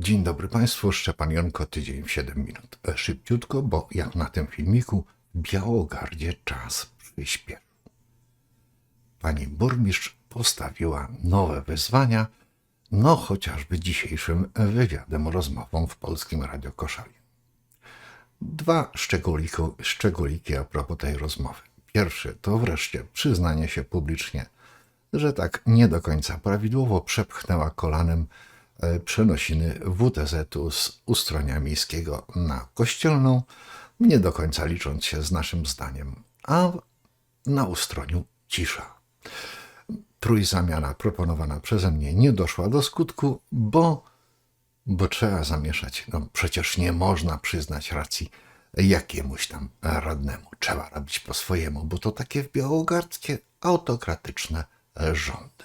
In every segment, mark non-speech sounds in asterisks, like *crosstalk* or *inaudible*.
Dzień dobry Państwu, Szczepan Jonko, tydzień w 7 minut. E, Szybciutko, bo jak na tym filmiku, Białogardzie czas przyspieszył. Pani burmistrz postawiła nowe wyzwania, no chociażby dzisiejszym wywiadem, rozmową w Polskim Radio Koszali. Dwa szczególiki, a propos tej rozmowy. Pierwszy to wreszcie przyznanie się publicznie, że tak nie do końca prawidłowo przepchnęła kolanem przenosiny WTZ-u z Ustronia Miejskiego na Kościelną, nie do końca licząc się z naszym zdaniem, a na Ustroniu cisza. Trójzamiana proponowana przeze mnie nie doszła do skutku, bo, bo trzeba zamieszać. No przecież nie można przyznać racji jakiemuś tam radnemu. Trzeba robić po swojemu, bo to takie w białogardzkie autokratyczne rządy.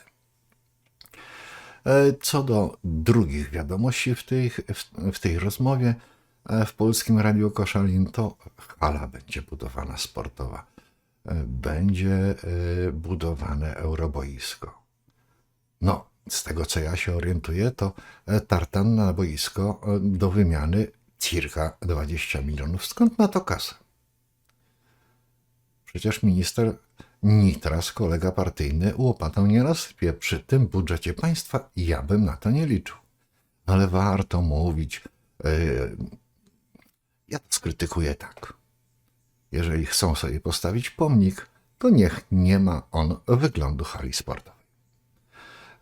E, Co do drugich wiadomości w tej, w, w tej rozmowie e, w Polskim Radiu Koszalin, to hala będzie budowana sportowa. E, Będzie budowane euroboisko. No, z tego co ja się orientuję, to tartan na boisko do wymiany circa 20 milionów. Skąd na to kasę? Przecież minister Nitras, kolega partyjny, łopatą nie rozsypie. Przy tym budżecie państwa ja bym na to nie liczył. Ale warto mówić. Yy, ja to skrytykuję tak. Jeżeli chcą sobie postawić pomnik, to niech nie ma on wyglądu hali sportowej.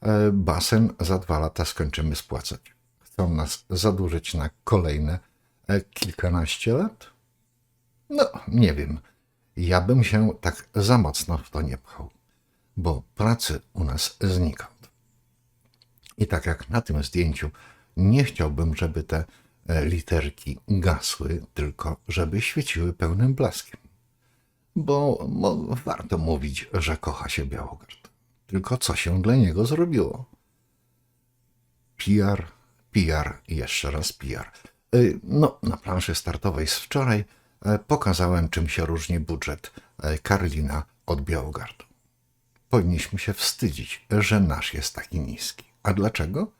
E, Basen za dwa lata skończymy spłacać. Chcą nas zadłużyć na kolejne e, kilkanaście lat? No, nie wiem. Ja bym się tak za mocno w to nie pchał, bo pracy u nas znikąd. I tak jak na tym zdjęciu, nie chciałbym, żeby te e, literki gasły, tylko żeby świeciły pełnym blaskiem. Bo warto mówić, że kocha się Białogard. Tylko co się dla niego zrobiło? PR, PR jeszcze raz PR. Y, No, na planszy startowej z wczoraj e, pokazałem, czym się różni budżet e, Karlina od Białogardu. Powinniśmy się wstydzić, że nasz jest taki niski. A dlaczego?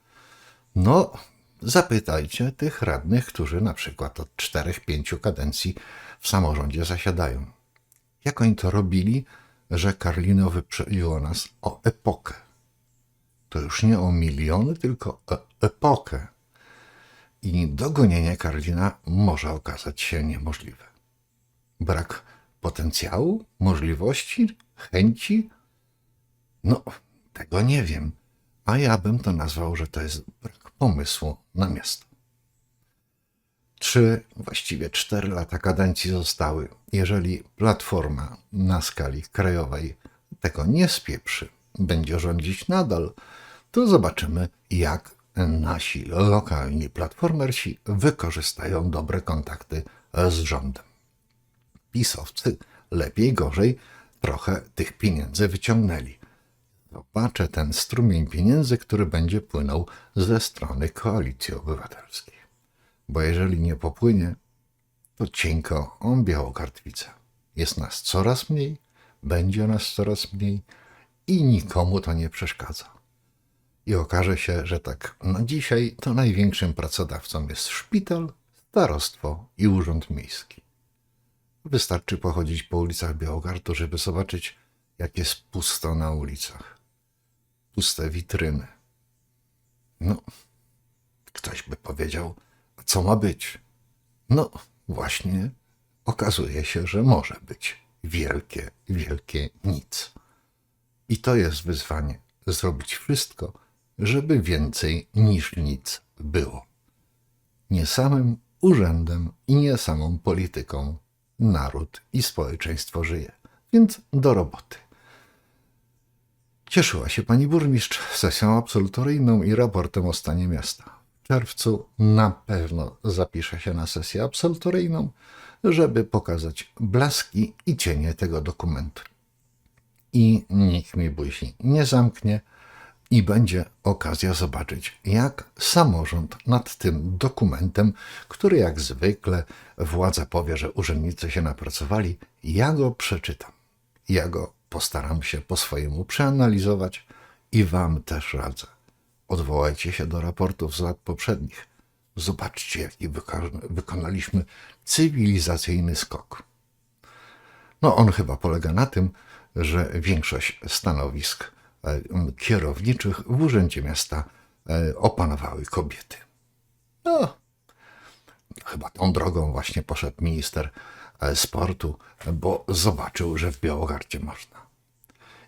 No, zapytajcie tych radnych, którzy na przykład od 4-5 kadencji w samorządzie zasiadają. Jak oni to robili, że Karlino wyprzedziło nas o epokę? To już nie o miliony, tylko o epokę. I dogonienie Karlina może okazać się niemożliwe. Brak potencjału, możliwości, chęci? No, tego nie wiem, a ja bym to nazwał, że to jest brak pomysłu na miasto. Trzy, właściwie cztery lata kadencji zostały. Jeżeli Platforma na skali krajowej tego nie spieprzy, będzie rządzić nadal, to zobaczymy, jak nasi lokalni platformersi wykorzystają dobre kontakty z rządem. Pisowcy lepiej, gorzej trochę tych pieniędzy wyciągnęli. Zobaczę ten strumień pieniędzy, który będzie płynął ze strony koalicji obywatelskiej. Bo jeżeli nie popłynie, to cienko on białogardwica. Jest nas coraz mniej, będzie nas coraz mniej i nikomu to nie przeszkadza. I okaże się, że tak na dzisiaj to największym pracodawcą jest szpital, starostwo i urząd miejski. Wystarczy pochodzić po ulicach Białogardu, żeby zobaczyć, jak jest pusto na ulicach. Puste witryny. No, ktoś by powiedział, co ma być? No, właśnie okazuje się, że może być wielkie, wielkie nic. I to jest wyzwanie zrobić wszystko, żeby więcej niż nic było. Nie samym urzędem i nie samą polityką naród i społeczeństwo żyje. Więc do roboty. Cieszyła się pani burmistrz sesją absolutoryjną i raportem o stanie miasta. W czerwcu na pewno zapisze się na sesję absolutoryjną, żeby pokazać blaski i cienie tego dokumentu. I nikt mi buzi nie zamknie i będzie okazja zobaczyć, jak samorząd nad tym dokumentem, który jak zwykle władza powie, że urzędnicy się napracowali, ja go przeczytam. Ja go postaram się po swojemu przeanalizować i wam też radzę. Odwołajcie się do raportów z lat poprzednich. Zobaczcie, jaki wykonaliśmy cywilizacyjny skok. No, on chyba polega na tym, że większość stanowisk kierowniczych w Urzędzie Miasta e, opanowały kobiety. No, chyba tą drogą właśnie poszedł minister e, sportu, bo zobaczył, że w Białogardzie można.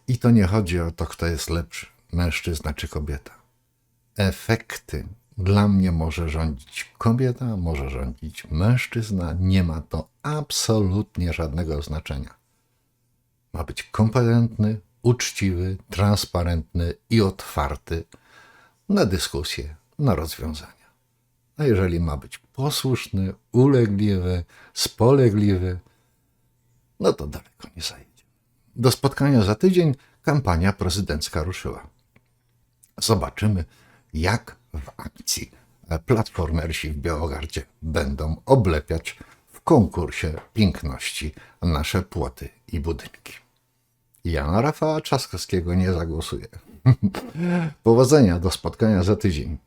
I to nie chodzi o to, kto jest lepszy, mężczyzna czy kobieta. Efekty dla mnie może rządzić kobieta, może rządzić mężczyzna, nie ma to absolutnie żadnego znaczenia. Ma być kompetentny, uczciwy, transparentny i otwarty na dyskusję, na rozwiązania. A jeżeli ma być posłuszny, ulegliwy, spolegliwy, no to daleko nie zajedzie. Do spotkania za tydzień kampania prezydencka ruszyła. Zobaczymy, jak w akcji platformersi w Białogardzie będą oblepiać w konkursie piękności nasze płoty i budynki. Ja na Rafała Trzaskowskiego nie zagłosuję. *laughs* Powodzenia, do spotkania za tydzień.